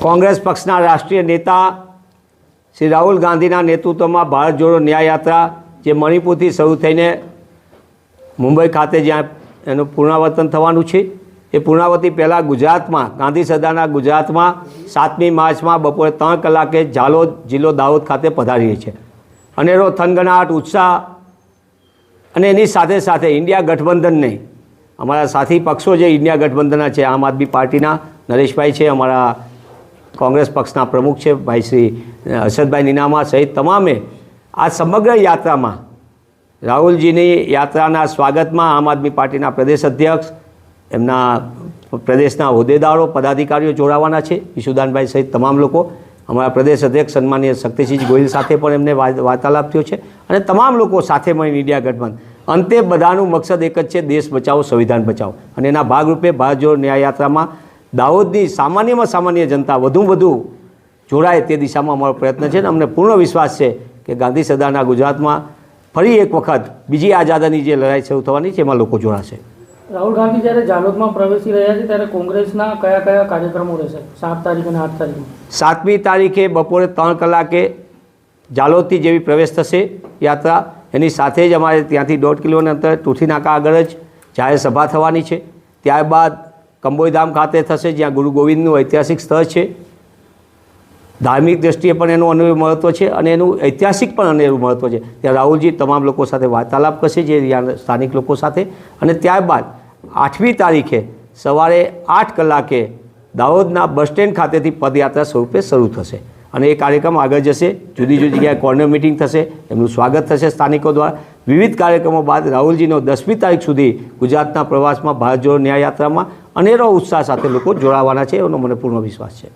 કોંગ્રેસ પક્ષના રાષ્ટ્રીય નેતા શ્રી રાહુલ ગાંધીના નેતૃત્વમાં ભારત જોડો ન્યાય યાત્રા જે મણિપુરથી શરૂ થઈને મુંબઈ ખાતે જ્યાં એનું પુનરાવર્તન થવાનું છે, એ પુનરાવર્તી પહેલાં ગુજરાતમાં, ગાંધી સદાના ગુજરાતમાં સાતમી માર્ચમાં બપોરે ત્રણ કલાકે ઝાલોદ જિલ્લો દાહોદ ખાતે પધારીએ છે અનેરો થનગનાટ, ઉત્સાહ અને એની સાથે સાથે ઇન્ડિયા ગઠબંધનને અમારા સાથી પક્ષો જે ઇન્ડિયા ગઠબંધનના છે, આમ આદમી પાર્ટીના, નરેશભાઈ છે, અમારા કોંગ્રેસ પક્ષના પ્રમુખ છે, ભાઈ શ્રી હર્ષદભાઈ નીનામા સહિત તમામે આ સમગ્ર યાત્રામાં રાહુલજીની યાત્રાના સ્વાગતમાં આમ આદમી પાર્ટીના પ્રદેશ અધ્યક્ષ, એમના પ્રદેશના હોદ્દેદારો, પદાધિકારીઓ જોડાવાના છે, ઈશુદાનભાઈ સહિત તમામ લોકો. અમારા પ્રદેશ અધ્યક્ષ સન્માનીય શક્તિસિંહ ગોહિલ સાથે પણ એમને વાર્તાલાપ થયો છે. અને તમામ લોકો સાથે મળીને ઇન્ડિયા ગઠબંધન. અંતે બધાનું મકસદ એક જ છે દેશ બચાવો સંવિધાન બચાવો. અને એના ભાગરૂપે ભારત જોડો ન્યાય યાત્રામાં દાહોદની સામાન્યમાં સામાન્ય જનતા વધુ વધુ જોડાય તે દિશામાં અમારો પ્રયત્ન છે અને અમને પૂર્ણ વિશ્વાસ છે કે ગાંધી સદાના ગુજરાતમાં ફરી એક વખત બીજી આઝાદીની જે લડાઈ શરૂ થવાની છે એમાં લોકો જોડાશે. રાહુલ ગાંધી જ્યારે જાલોદમાં પ્રવેશી રહ્યા છે ત્યારે કોંગ્રેસના કયા કયા કાર્યક્રમો રહેશે? સાત તારીખ અને આઠ તારીખ. સાતમી તારીખે બપોરે ત્રણ કલાકે જાલોદથી જેવી પ્રવેશ થશે યાત્રા. એની સાથે જ અમારે ત્યાંથી દોઢ કિલોમીટર અંતર તુથી નાકા આગળ જ જાહેર સભા થવાની છે. ત્યારબાદ કંબોઈધામ ખાતે થશે, જ્યાં ગુરુ ગોવિંદનું ઐતિહાસિક સ્થળ છે. ધાર્મિક દ્રષ્ટિએ પણ એનું અનેરું મહત્ત્વ છે અને એનું ઐતિહાસિક પણ અનેરું મહત્ત્વ છે. ત્યાં રાહુલજી તમામ લોકો સાથે વાર્તાલાપ કરશે, જે સ્થાનિક લોકો સાથે. અને ત્યારબાદ આઠમી તારીખે સવારે આઠ કલાકે દાહોદના બસ સ્ટેન્ડ ખાતેથી પદયાત્રા સ્વરૂપે શરૂ થશે. અને એ કાર્યક્રમ આગળ જશે. જુદી જુદી જગ્યાએ કોર્નર મિટિંગ થશે. એમનું સ્વાગત થશે સ્થાનિકો દ્વારા. વિવિધ કાર્યક્રમો બાદ રાહુલજીનો દસમી તારીખ સુધી ગુજરાતના પ્રવાસમાં ભારત જોડો ન્યાય યાત્રામાં અનેરો ઉત્સાહ સાથે લોકો જોડાવાના છે. એનો મને પૂર્ણ વિશ્વાસ છે.